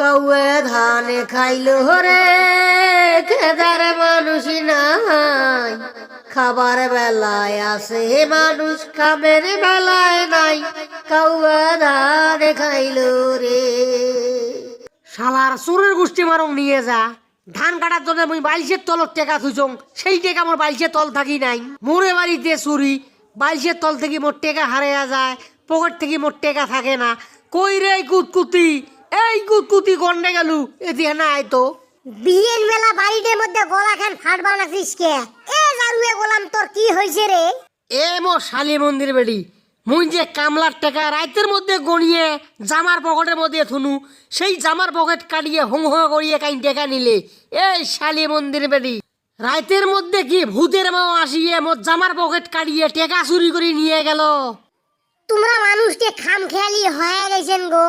কাউয়ে ধানে খাইলো রে খেদার মানুষ নাই। খাবার বেলায় আসে মানুষ খাবের বেলায় নাই। কাউয়ে ধানে খাইলো রে। শালার চোরের গোষ্ঠী মারং নিয়ে যা। ধান কাটার জন্য মুই বাইশের তলত টেকা থুইছং, সেই টেকা মোর বাইশের তল থাকি নাই। মোরে বাড়িতে চুরি, বাইশের তল থেকে মোর টেকা হারিয়া যায়, পকেট থেকে মোর টেকা থাকে না। কই রে কুতকুতি? এই কুতকুতি গন্ডে গেলু। এদিকে না আয় তো। বিয়ের মেলা বাড়িটার মধ্যে গলা খান ফাটবা নাছিস কে? এ জারুয়ে গোলাম তোর কি হয়েছে রে? এ মো শালি মন্দির বেড়ি মুই যে কামলার টাকা রাইতের মধ্যে গড়িয়ে জামার পকেটের মধ্যে থুনু সেই জামার পকেট কাটিয়ে হং হং করিয়ে কাইন টেকা নিলে এই শালি মন্দির বেড়ি রাইতের মধ্যে কি ভূতের মাও আসিয়ে মোর জামার পকেট কাটিয়ে টেকা চুরি করে নিয়ে গেল? তোমরা মানুষকে খাম খেয়ালি হয়ে গেছেন গো।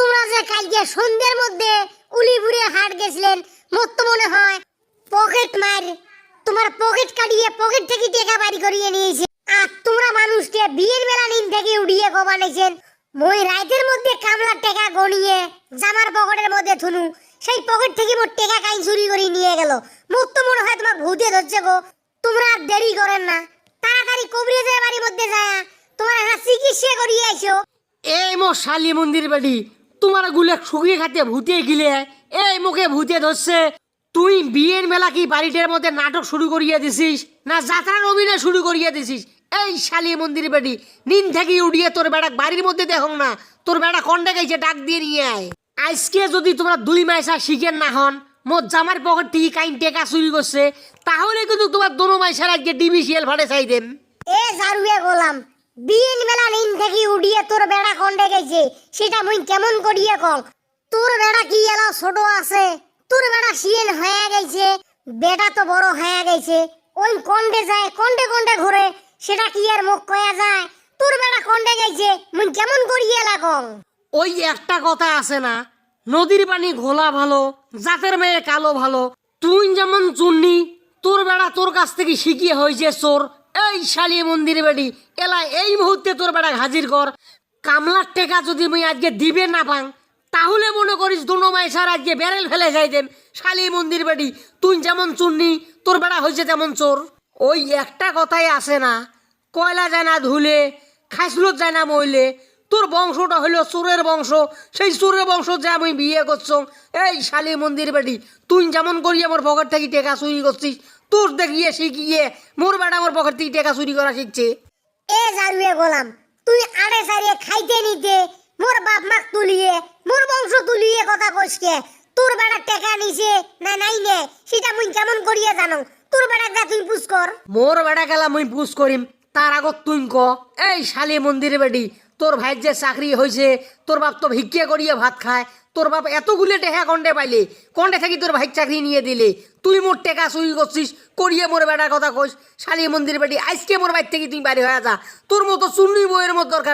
তোমরা যে কালকে সন্ধ্যের মধ্যে উলিপুরে হাট গেছিলেন মোর তো মনে হয় পকেট মার, তোমার পকেট কাটিয়ে পকেট থেকে টাকা বাড়ি করিয়ে নিয়েছে। আর তোমরা মানুষকে বিয়ের বেলা নিন থেকে উড়িয়ে গবানেছেন মই রাইতের মধ্যে কামলার টাকা গনিয়ে, জামার পকেটের মধ্যে থুনু, সেই পকেট থেকে মোর টাকা কাইন চুরি করে নিয়ে গেল। মোর তো মনে হয় তোমার ভূতে ধরছে গো। তোমরা আর দেরি করেন না। তাড়াতাড়ি কবরিজের বাড়ির মধ্যে যায়, তোমার একটা চিকিৎসা করিয়ে আইসো এই মো শালি মন্দির বেড়ি তোমার গুলে শুকিয়ে খাতে ভূতে গিলে, এই মুখে ভূতে ধরছে। তুই বিয়ের মেলা কি বাড়িটার মধ্যে নাটক শুরু করিয়ে দিছিস, না যাত্রার অভিনয় শুরু করিয়ে দিছিস? এই শালি মন্দির বেড়ি নিন থেকে উড়িয়ে তোর বেড়া বাড়ির মধ্যে দেখো না, তোর বেড়া কন্ডে গেছে ডাক দিয়ে নিয়ে আয়। আজকে যদি তোমরা দুই মাইসা শিখেন না হন, মোর জামার পকেট থেকে কাইন টেকা চুরি করছে, তাহলে কিন্তু তোমার দোনো মাইসার আজকে ডিবিসিএল ভাড়ে চাই দেন। এ জারুয়ে গোলাম, বিয়ের মেলা নিন থেকে তোর বেড়া কন্ডে গেছে? সেটা মুই কেমন করিয়ে কল তোর বেড়া কি এলা ছোট আছে? তোর বেড়া শিয়েন হয়ে গেছে। বেটা তো বড় হয়ে গেছে। ওই কন্ডে যায়, কন্ডে কন্ডে ঘুরে, সেটা কি আর মুখ কয়া যায়? তোর বেড়া কন্ডে গেছে? মুই কেমন করিয়ে এলা কল ওই একটা কথা আছে না, নদীর পানি ঘোলা ভালো, জাতের মেয়ে কালো ভালো। তুই যেমন চুন্নি, তোর বেড়া তোর কাছ থেকে শিখিয়ে হয়েছে চোর। এই শালি মন্দির বেড়ি এলা এই মুহূর্তে তোর বেড়া হাজির কর। কামলার টেকা যদি আমি আজকে দিবে না পাং, তাহলে মনে করিস দুনো মাইসার আজকে বেরেল ফেলে যাই দেম শালি মন্দির বেড়ি তুই যেমন চুন্নি, তোর বেড়া হয়েছে তেমন চোর। ওই একটা কথাই আসে না, কয়লা যায় না ধুলে খাইসলত যায় না মইলে, তোর বংশটা হলো চোরের বংশ। সেই চোরের বংশ যে আমি বিয়ে করছ, এই শালি মন্দির বেটি, তুই যেমন করি আমার পকেট থেকে টেকা চুরি করছিস, তোর দেখিয়ে শিখিয়ে মোর বেটা আমার পকেট থেকে টেকা চুরি করা শিখছে। এ জারুয়ে গোলাম তুই আড়ে সারিয়ে খাইতে নিতে, মোর বাপ মাক তুলিয়ে, মোর বংশ তুলিয়ে কথা কইসকে তোর বেড়া টেকা নিছে না নাই নে? সেটা মুই কেমন করিয়া জানো? তোর বেড়া গা তুই পুষ কর। মোর বেড়া গেলা মুই পুষ করিম, তার আগত তুই ক। এই শালি মন্দিরে বেটি তোর ভাইয়ের যে চাকরি হয়েছে, তোর বাপ তো ভিক্ষে করিয়ে ভাত খায়, তোর বাপ এতগুলো টেহা কন্ডে পাইলে কন্ডে থাকি তোর ভাই চাকরি নিয়ে দিলে, তুই মোর টেকা চুরি করছিস, করিয়ে মোর বেটার কথা কইস শালি মন্দির বেটি, আজকে মোর বাইর থেকে তুই বাড়ি হয়ে যা, তোর মতো চুন্নি বইয়ের মতো দরকার